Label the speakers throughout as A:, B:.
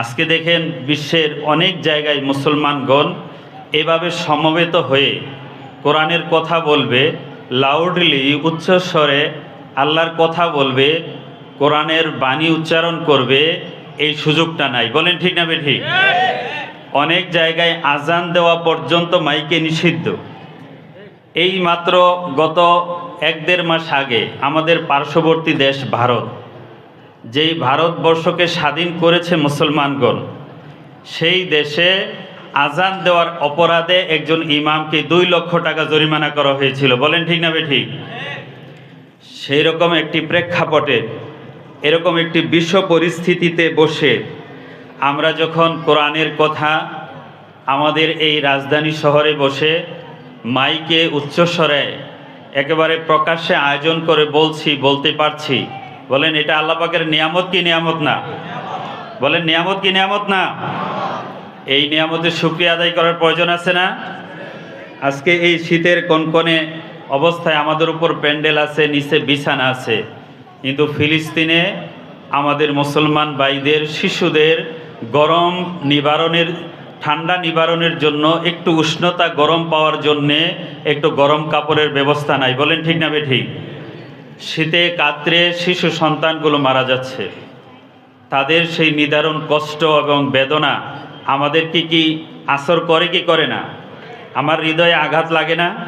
A: আজকে দেখেন বিশ্বের অনেক জায়গায় মুসলমানগণ এভাবে সমবেত হয়ে কোরআনের কথা বলবে লাউডলি উচ্চস্বরে আল্লাহর কথা বলবে কোরআনের বাণী উচ্চারণ করবে এই সুযোগটা নাই। বলেন ঠিক না ঠিক। অনেক জায়গায় আজান দেওয়া পর্যন্ত মাইকে নিষিদ্ধ। এই মাত্র গত এক দেড় মাস আগে আমাদের পার্শ্ববর্তী দেশ ভারত যেই ভারতবর্ষকে স্বাধীন করেছে মুসলমানগণ, সেই দেশে আজান দেওয়ার অপরাধে একজন ইমামকে দুই লক্ষ টাকা জরিমানা করা হয়েছিল। বলেন ঠিক না বে ঠিক সেই রকম একটি প্রেক্ষাপটে, এরকম একটি বিশ্ব পরিস্থিতিতে বসে আমরা যখন কোরআনের কথা আমাদের এই রাজধানী শহরে বসে মাইকে উচ্চস্বরে একেবারে প্রকাশ্যে আয়োজন করে বলছি, বলতে পারছি বলেন, এটা আল্লাহ পাকের নিয়ামত কি নিয়ামত না? বলেন, নিয়ামত কি নিয়ামত না? এই নিয়ামতের সুক্রিয়া আদায় করার প্রয়োজন আছে না? আজকে এই শীতের কনকনে অবস্থায় আমাদের উপর প্যান্ডেল আছে, নিচে বিছানা আছে। কিন্তু ফিলিস্তিনে আমাদের মুসলমান ভাইদের, শিশুদের গরম নিবারণের, ঠান্ডা নিবারণের জন্য একটু উষ্ণতা গরম পাওয়ার জন্যে একটু গরম কাপড়ের ব্যবস্থা নাই। বলেন, ঠিক না বে ঠিক? শীতে কাতরে শিশু সন্তানগুলো মারা যাচ্ছে। তাদের সেই নিদারুণ কষ্ট এবং বেদনা আমাদেরকে কি আসর করে কি করে না? আমার হৃদয়ে আঘাত লাগে না?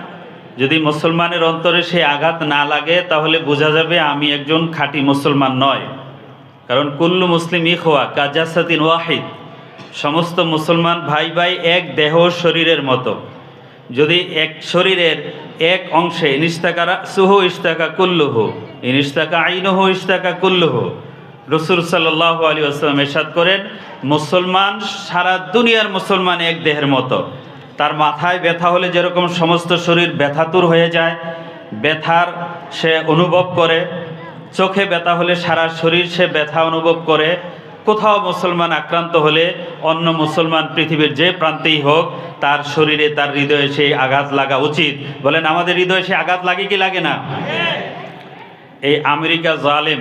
A: যদি মুসলমানের অন্তরে সেই আঘাত না লাগে, তাহলে বোঝা যাবে আমি একজন খাঁটি মুসলমান নয়। কারণ কুল্লু মুসলিম ইখোয়া কাজাসাতিন ওয়াহিদ, সমস্ত মুসলমান ভাই ভাই এক দেহ শরীরের মতো। যদি এক শরীরের এক অংশে ইনিস্তাকারা সুহ ইস্তাকা কুল্লুহ ইনিস্তাকা আইনহ ইস্তাকা কুল্লুহ। রসুল সাল্লাহ আলী আসলাম এরশাদ করেন, মুসলমান সারা দুনিয়ার মুসলমান এক দেহের মতো। তার মাথায় ব্যথা হলে যেরকম সমস্ত শরীর ব্যথাতুর হয়ে যায়, ব্যথার সে অনুভব করে। চোখে ব্যথা হলে সারা শরীর সে ব্যথা অনুভব করে। কোথাও মুসলমান আক্রান্ত হলে অন্য মুসলমান পৃথিবীর যে প্রান্তেই হোক, তার শরীরে তার হৃদয়ে সেই আঘাত লাগা উচিত। বলেন, আমাদের হৃদয়ে সে আঘাত লাগে কি লাগে না? এই আমেরিকা জালেম,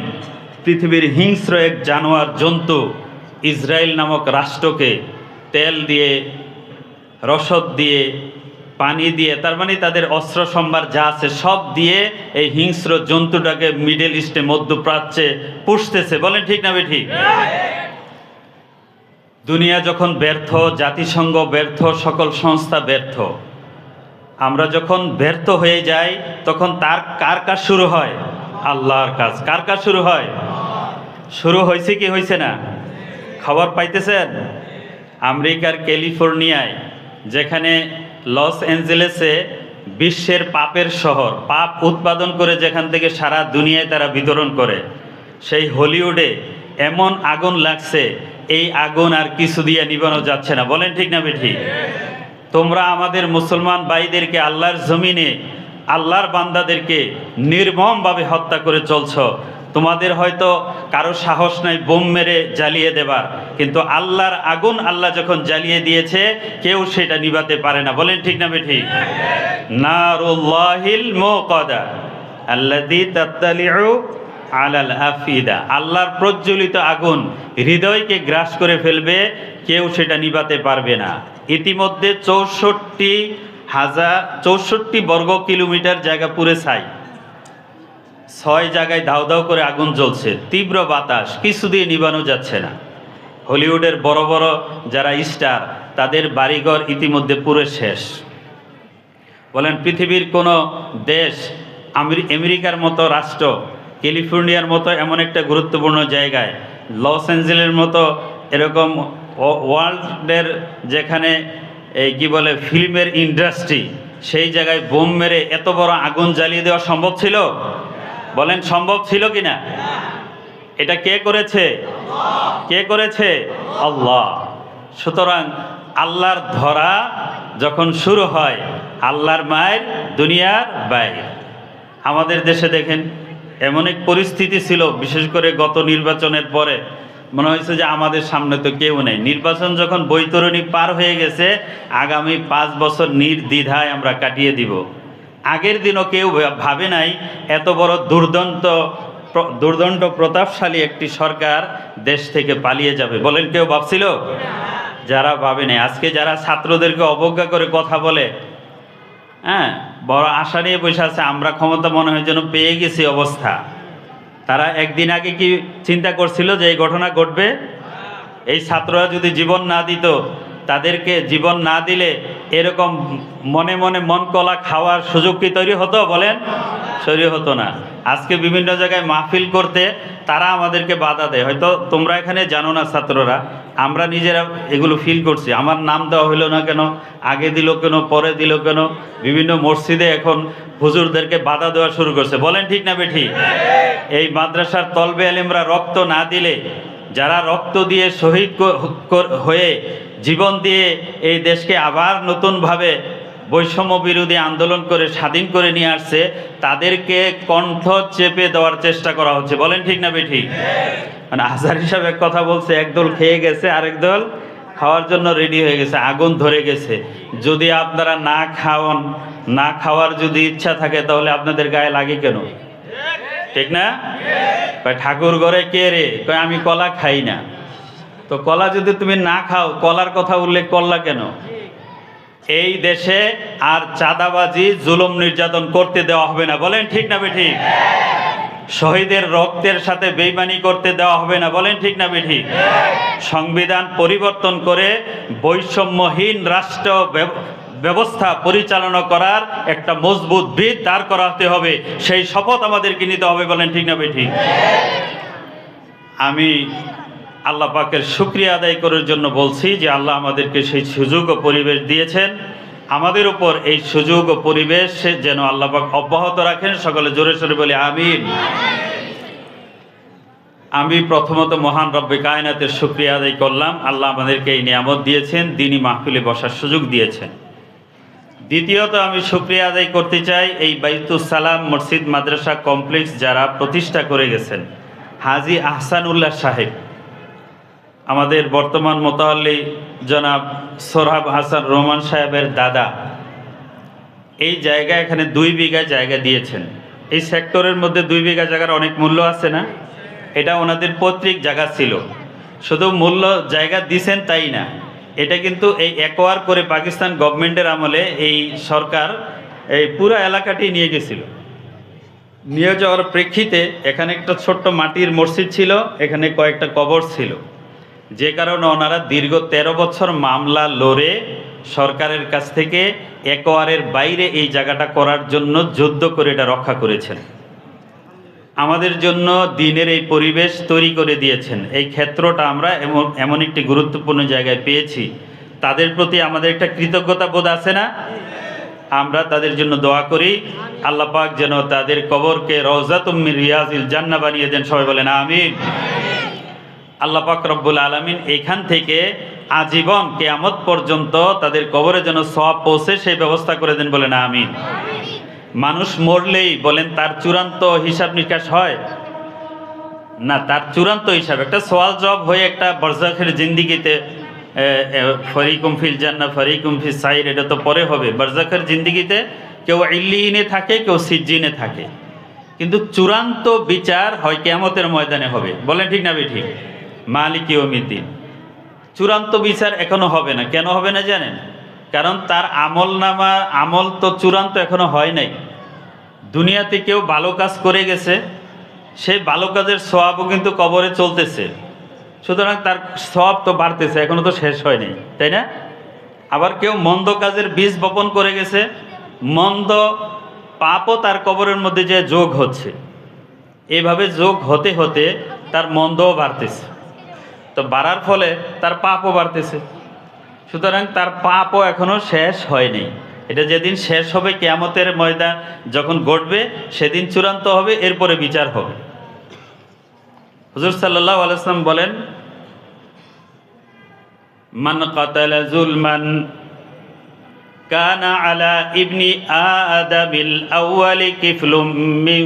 A: পৃথিবীর হিংস্র এক জানোয়ার জন্তু ইসরায়েল নামক রাষ্ট্রকে তেল দিয়ে, রসদ দিয়ে, পানি দিয়ে, তার মানে তাদের অস্ত্র সম্ভার যা আছে সব দিয়ে এই হিংস্র জন্তুটাকে মিডল ইস্টে মধ্যপ্রাচ্যে পুষতেছে। বলেন, ঠিক না বে ঠিক? দুনিয়া যখন ব্যর্থ, জাতিসংঘ ব্যর্থ, সকল সংস্থা ব্যর্থ। আমরা যখন ব্যর্থ হয়ে যাই, তখন তার কার কাজ শুরু হয়? আল্লাহর কাজ। কার কাজ শুরু হয়? শুরু হয়েছে কি হয়েছে না? খবর পাইতেছেন? আমেরিকার ক্যালিফোর্নিয়ায়, যেখানে লস অ্যাঞ্জেলেসে বিশ্বের পাপের শহর, পাপ উৎপাদন করে যেখান থেকে সারা দুনিয়ায় তারা বিতরণ করে। সেই হলিউডে এমন আগুন লাগছে এই আগুন আর কিছু দিয়ে নিবানো যাচ্ছে না। বলেন ঠিক না বেঠি। তোমরা আমাদের মুসলমান ভাইদেরকে আল্লাহর জমিনে, আল্লাহর বান্দাদেরকে নির্মমভাবে হত্যা করে চলছ। তোমাদের হয়তো কারও সাহস নাই বোম মেরে জ্বালিয়ে দেবার, কিন্তু আল্লাহর আগুন আল্লাহ যখন জ্বালিয়ে দিয়েছে, কেউ সেটা নিবাতে পারে না। বলেন ঠিক না বেঠি। নারুল্লাহিল মুকাদা তাত্তালিউ আলাল আফিদা, আল্লাহর প্রজ্বলিত আগুন হৃদয়কে গ্রাস করে ফেলবে, কেউ সেটা নিভাতে পারবে না। ইতিমধ্যে চৌষট্টি হাজার, চৌষট্টি বর্গ কিলোমিটার জায়গা পুরে ছাই। ছয় জায়গায় দাউ দাউ করে আগুন জ্বলছে। তীব্র বাতাস, কিছু দিয়ে নিবানো যাচ্ছে না। হলিউডের বড় বড় যারা স্টার, তাদের বাড়িঘর ইতিমধ্যে পুরে শেষ। বলেন, পৃথিবীর কোনো দেশ আমেরি- আমেরিকার মতো রাষ্ট্র ক্যালিফোর্নিয়ার মতো এমন একটা গুরুত্বপূর্ণ জায়গায়, লস অ্যাঞ্জেলের মতো এরকম ওয়ার্ল্ডের যেখানে এই কী বলে ফিল্মের ইন্ডাস্ট্রি, সেই জায়গায় বোম মেরে এত বড় আগুন জ্বালিয়ে দেওয়া সম্ভব ছিল? বলেন, সম্ভব ছিল কি না? এটা কে করেছে? কে করেছে? আল্লাহ। সুতরাং আল্লাহর ধরা যখন শুরু হয়, আল্লাহর মায়ের দুনিয়ার বাইরে। আমাদের দেশে দেখেন এমন এক পরিস্থিতি ছিল, বিশেষ করে গত নির্বাচনের পরে। মনে হয়েছে যে আমাদের সামনে তো কেউ নেই। নির্বাচন যখন বৈতরণী পার হয়ে গেছে, আগামী পাঁচ বছর নির্দ্বিধায় আমরা কাটিয়ে দিব। আগের দিনও কেউ ভাবে নাই, এত বড় দুর্দন্ত দুর্দণ্ড প্রতাপশালী একটি সরকার দেশ থেকে পালিয়ে যাবে। বলেন কেউ ভাবছিল? যারা ভাবে ভাবেনি আজকে যারা ছাত্রদেরকে অবজ্ঞা করে কথা বলে হ্যাঁ বড় আশা নিয়ে বসে আছে, আমরা ক্ষমতা মনে হয় যেন পেয়ে গেছি অবস্থা। তারা একদিন আগে কি চিন্তা করছিল যে এই ঘটনা ঘটবে? এই ছাত্ররা যদি জীবন না দিত, তাদেরকে জীবন না দিলে এরকম মনে মনে মন কলা খাওয়ার সুযোগ কি তৈরি হতো বলেন? তৈরি হতো না। আজকে বিভিন্ন জায়গায় মাহফিল করতে তারা আমাদেরকে বাধা দেয়। হয়তো তোমরা এখানে জানো না ছাত্ররা, আমরা নিজেরা এগুলো ফিল করছি। আমার নাম দেওয়া হইল না কেন? আগে দিল কেন? পরে দিল কেন? বিভিন্ন মসজিদে এখন হুজুরদেরকে বাধা দেওয়া শুরু করছে। বলেন ঠিক না বেঠি? এই মাদ্রাসার তলবে আলিমরা রক্ত না দিলে, যারা রক্ত দিয়ে শহীদ হয়ে জীবন দিয়ে এই দেশকে আবার নতুনভাবে বৈষম্য বিরোধী আন্দোলন করে স্বাধীন করে নিয়ে আসছে তাদেরকে কণ্ঠ চেপে দেওয়ার চেষ্টা করা হচ্ছে। বলেন ঠিক না বেঠিক? মানে আজার হিসাবে এক কথা বলছে একদল খেয়ে গেছে আরেক দল খাওয়ার জন্য রেডি হয়ে গেছে আগুন ধরে গেছে। যদি আপনারা না খাওয়ান না খাওয়ার যদি ইচ্ছা থাকে তাহলে আপনাদের গায়ে লাগে কেন? ঠিক না? ঠাকুর ঘরে কে রে? আমি কলা খাই না। তো কলা যদি তুমি না খাও, কলার কথা উল্লেখ করলা কেন? এই দেশে আর চাঁদাবাজি, জুলুম নির্যাতন করতে দেওয়া হবে না। বলেন ঠিক না বেঠিক শহীদের রক্তের সাথে বেইমানি করতে দেওয়া হবে না। বলেন ঠিক না বেঠিক সংবিধান পরিবর্তন করে বৈষম্যহীন রাষ্ট্র ব্যব- ব্যবস্থা পরিচালনা করার একটা মজবুত ভিত দাঁড় করাতে হবে। সেই শপথ আমাদেরকে নিতে হবে। বলেন ঠিক না বেঠিক আমি আল্লাহ পাকের শুক্রিয়া আদায় করার জন্য বলছি যে আল্লাহ আমাদেরকে সেই সুযোগ ও পরিবেশ দিয়েছেন। আমাদের উপর এই সুযোগ ও পরিবেশ যেন আল্লাহ পাক অব্যাহত রাখেন। সকলে জোরে সোরে বলে, আমিন। আমি প্রথমত মহান রব্বে কায়নাতের শুক্রিয়া আদায় করলাম। আল্লাহ আমাদেরকে এই নিয়ামত দিয়েছেন, দিনই মাহফিলে বসার সুযোগ দিয়েছেন। দ্বিতীয়ত আমি শুক্রিয়া আদায় করতে চাই এই সালাম মসজিদ মাদ্রাসা কমপ্লেক্স যারা প্রতিষ্ঠা করে গেছেন। হাজি আহসানুল্লাহ সাহেব। আমাদের বর্তমান মোতাল্লি জনাব সোরহাব হাসান রহমান সাহেবের দাদা। এই জায়গা এখানে দুই বিঘা জায়গা দিয়েছেন। এই সেক্টরের মধ্যে দুই বিঘা জায়গার অনেক মূল্য আছে না? এটা ওনাদের পৈতৃক জায়গা ছিল। শুধু মূল্য জায়গা দিছেন তাই না? এটা কিন্তু এই একোয়ার করে পাকিস্তান গভর্নমেন্টের আমলে এই সরকার এই পুরো এলাকাটি নিয়ে গেছিল। নিয়ে যাওয়ার প্রেক্ষিতে এখানে একটা ছোট্ট মাটির মসজিদ ছিল, এখানে কয়েকটা কবর ছিল। যে কারণে ওনারা দীর্ঘ ১৩ বছর মামলা লড়ে সরকারের কাছ থেকে একোয়ারের বাইরে এই জায়গাটা করার জন্য যুদ্ধ করে এটা রক্ষা করেছেন। আমাদের জন্য দিনের এই পরিবেশ তৈরি করে দিয়েছেন। এই ক্ষেত্রটা আমরা এমন এমন একটি গুরুত্বপূর্ণ জায়গায় পেয়েছি। তাদের প্রতি আমাদের একটা কৃতজ্ঞতা বোধ আছে না? আমরা তাদের জন্য দোয়া করি। আল্লাহ পাক যেন তাদের কবরকে রওজাতুম্মির রিয়াজিল জান্না বানিয়ে দেন। সবাই বলেন, আমিন। আল্লাহ পাক রব্বুল আলমিন এখান থেকে আজীবন কেয়ামত পর্যন্ত তাদের কবরে যেন সব পৌঁছে সেই ব্যবস্থা করে দেন বলেন আমিন। মানুষ মরলেই বলেন তার চূড়ান্ত হিসাব নিকাশ হয়। না, তার চূড়ান্ত হিসাব, একটা সোয়াল জব হয়ে একটা বরজাখের জিন্দিগিতে ফরিকুম ফিল জান্না ফরিকুম ফিল সাইর, এটা তো পরে হবে। বরজাখের জিন্দিগিতে কেউ ইল্লিনে থাকে, কেউ সিজ্জিনে থাকে। কিন্তু চূড়ান্ত বিচার হয় কেয়ামতের ময়দানে হবে। বলেন ঠিক না ঠিক? মালিক ইয়মিদ্দিন চূড়ান্ত বিচার এখনও হবে না। কেন হবে না জানেন? কারণ তার আমল নামা, আমল তো চূড়ান্ত এখনও হয় নাই। দুনিয়াতে কেউ ভালো কাজ করে গেছে সেই ভালো কাজের সওয়াবও কিন্তু কবরে চলতেছে। সুতরাং তার সব তো বাড়তেছে, এখনও তো শেষ হয়নি তাই না? আবার কেউ মন্দ কাজের বীজ বপন করে গেছে, মন্দ পাপও তার কবরের মধ্যে যে যোগ হচ্ছে। এভাবে যোগ হতে হতে তার মন্দও বাড়তেছে। তো বাড়ার ফলে তার পাপও বাড়তেছে। সুতরাং তার পাপও এখনও শেষ হয়নি। এটা যেদিন শেষ হবে কেয়ামতের ময়দান যখন ঘটবে, সেদিন চূড়ান্ত হবে, এরপরে বিচার হবে। হুজুর সাল্লাহ আলাইসলাম বলেন, মান কাতালা জুলমান কানা আলা ইবনি আদামিল আউয়ালি কিফলুম মিন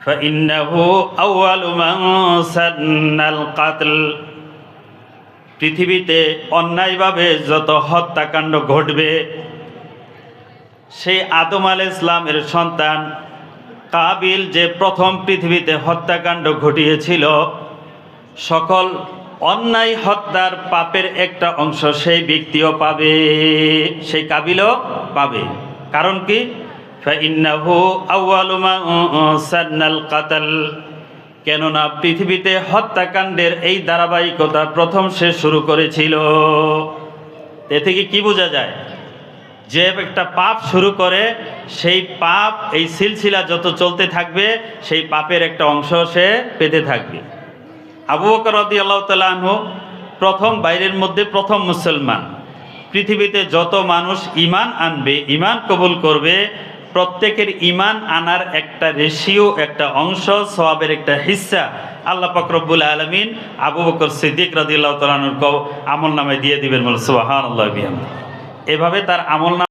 A: فإنه أول من سن القتل পৃথিবীতে অন্যায়ভাবে যত হত্যাকাণ্ড ঘটবে সেই আদম আল ইসলামের সন্তান কাবিল যে প্রথম পৃথিবীতে হত্যাকাণ্ড ঘটিয়েছিল সকল অন্যায় হত্যার পাপের একটা অংশ সেই ব্যক্তিও পাবে সেই কাবিলও পাবে কারণ কি কেননা পৃথিবীতে হত্যাকাণ্ডের এই ধারাবাহিকতা প্রথম সে শুরু করেছিল। এ থেকে কি বোঝা যায়? যে একটা পাপ শুরু করে, সেই পাপ, এই সিলসিলা যত চলতে থাকবে, সেই পাপের একটা অংশ সে পেতে থাকবে। আবু বকর রদি আল্লাহ তালু প্রথম বাইরের মধ্যে প্রথম মুসলমান। পৃথিবীতে যত মানুষ ইমান আনবে ইমান কবুল করবে প্রত্যেকের ইমান আনার একটা রেশিও একটা অংশ সবাবের একটা হিস্সা আল্লাহ ফকরবুল আলমিন আবু বকর সিদ্দিক রদি তালুর তালুর আমল নামে দিয়ে দিবেন বলে সুবাহান আল্লাহ এভাবে তার আমল